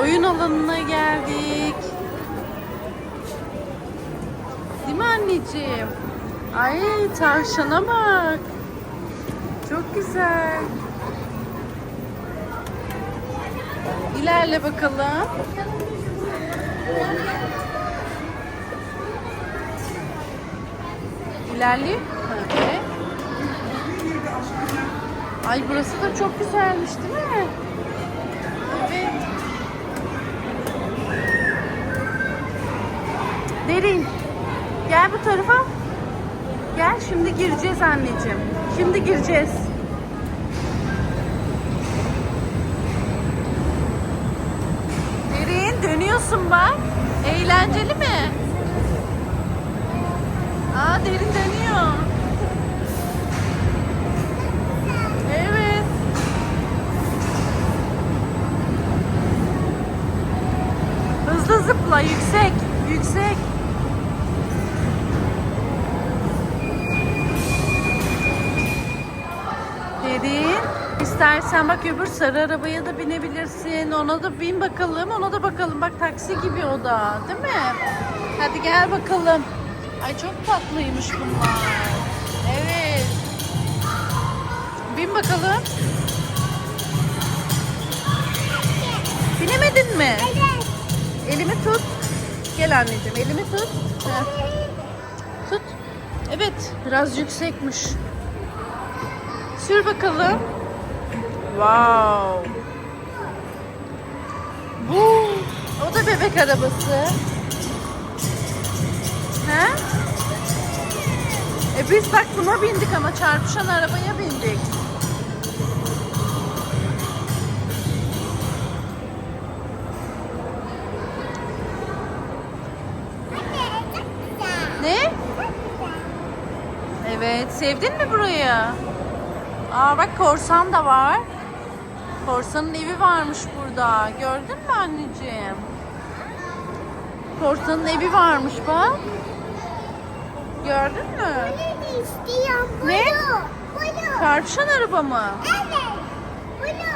oyun alanına geldik. Değil mi anneciğim? Ay tavşana bak. Çok güzel. İlerle bakalım. İlerleyeyim. Evet. Ay burası da çok güzelmiş değil mi? Derin. Gel bu tarafa. Gel şimdi gireceğiz anneciğim. Şimdi gireceğiz. Derin dönüyorsun bak. Eğlenceli mi? Aa derin İstersen bak öbür sarı arabaya da binebilirsin. Ona da bin bakalım. Ona da bakalım. Bak taksi gibi o da. Değil mi? Hadi gel bakalım. Ay çok tatlıymış bunlar. Evet. Bin bakalım. Binemedin mi? Evet. Elimi tut. Gel anneciğim elimi tut. Heh. Tut. Evet biraz yüksekmiş. Sür bakalım. Wow. Bu o da bebek arabası. He? E biz bak buna bindik ama çarpışan arabaya bindik. Ne? Evet, sevdin mi burayı? Aa bak korsan da var. Korsanın evi varmış burada. Gördün mü anneciğim? Korsanın evi varmış bak. Gördün mü? Bunu da istiyorum. Bunu. Ne? Bunu. Çarpışan araba mı? Evet. Bunu.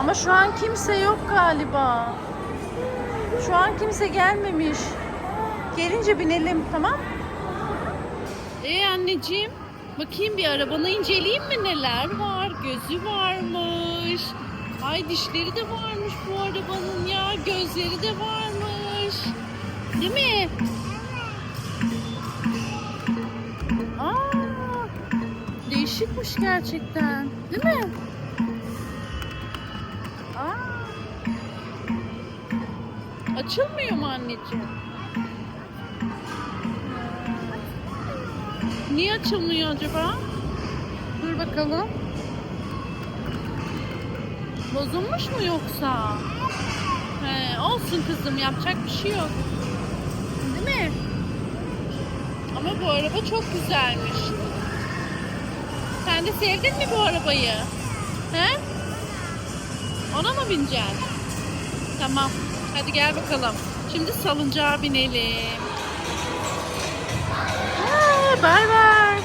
Ama şu an kimse yok galiba. Şu an kimse gelmemiş. Gelince binelim tamam? Ee anneciğim, bakayım bir arabanı inceleyeyim mi neler var? Gözü varmış. Ay dişleri de varmış bu arabanın ya. Gözleri de varmış. Değil mi? Aa, değişikmiş gerçekten. Değil mi? Aa. Açılmıyor mu anneciğim? Niye açılmıyor acaba? Dur bakalım. Bozulmuş mu yoksa? He, olsun kızım yapacak bir şey yok. Değil mi? Ama bu araba çok güzelmiş. Sen de sevdin mi bu arabayı? He? Ona mı bineceksin? Tamam. Hadi gel bakalım. Şimdi salıncağa binelim. Bay bay.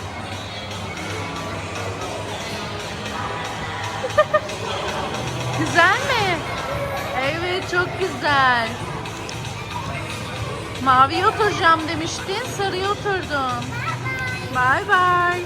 güzel mi? Evet çok güzel. Maviye oturacağım demiştin. Sarıya oturdum. Bay bay.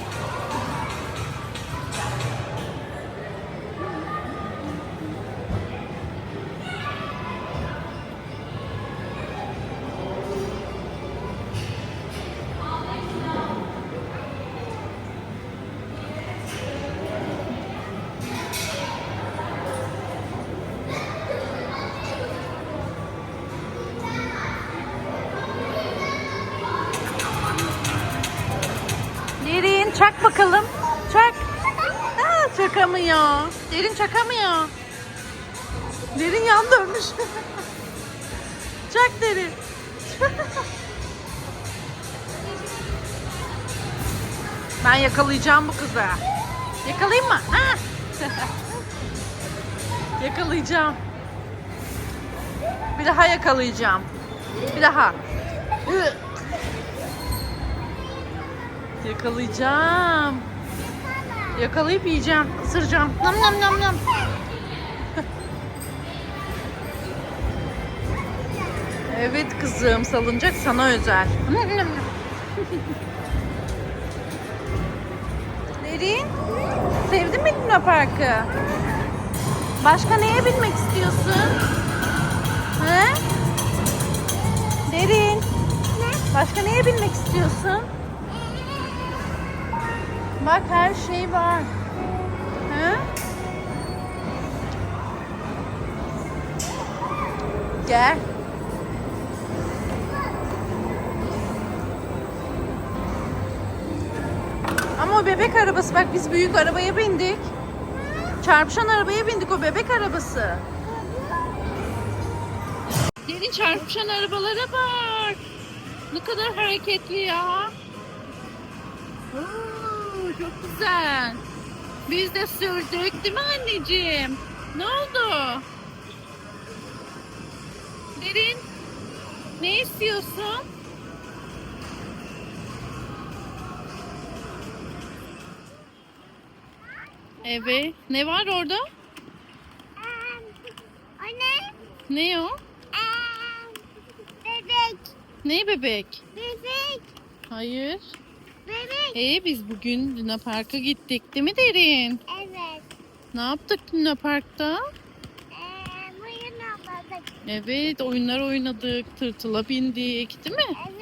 Çak bakalım. Çak. Aa, çakamıyor. Derin çakamıyor. Derin yan dönmüş. çak derin. ben yakalayacağım bu kızı. Yakalayayım mı? Ha? yakalayacağım. Bir daha yakalayacağım. Bir daha. Yakalayacağım. Yakalayıp yiyeceğim. Isıracağım. Nam nam nam nam. Evet kızım salıncak sana özel. Derin. Sevdin mi Luna Park'ı? Başka neye binmek istiyorsun? He? Derin. Ne? Başka neye binmek istiyorsun? Bak her şey var. He? Gel. Ama o bebek arabası bak biz büyük arabaya bindik. Çarpışan arabaya bindik o bebek arabası. Gelin çarpışan arabalara bak. Ne kadar hareketli ya. Oo, çok güzel. Biz de sürdük değil mi anneciğim? Ne oldu? Derin, ne istiyorsun? Evet. Ne var orada? O ne? Ne o? Bebek. Ne bebek? Bebek. Hayır. Bebek. Ee biz bugün Luna Park'a gittik değil mi Derin? Evet. Ne yaptık Luna Park'ta? Em, Oyun oynadık. Evet oyunlar oynadık. Tırtıla bindik değil mi? Evet.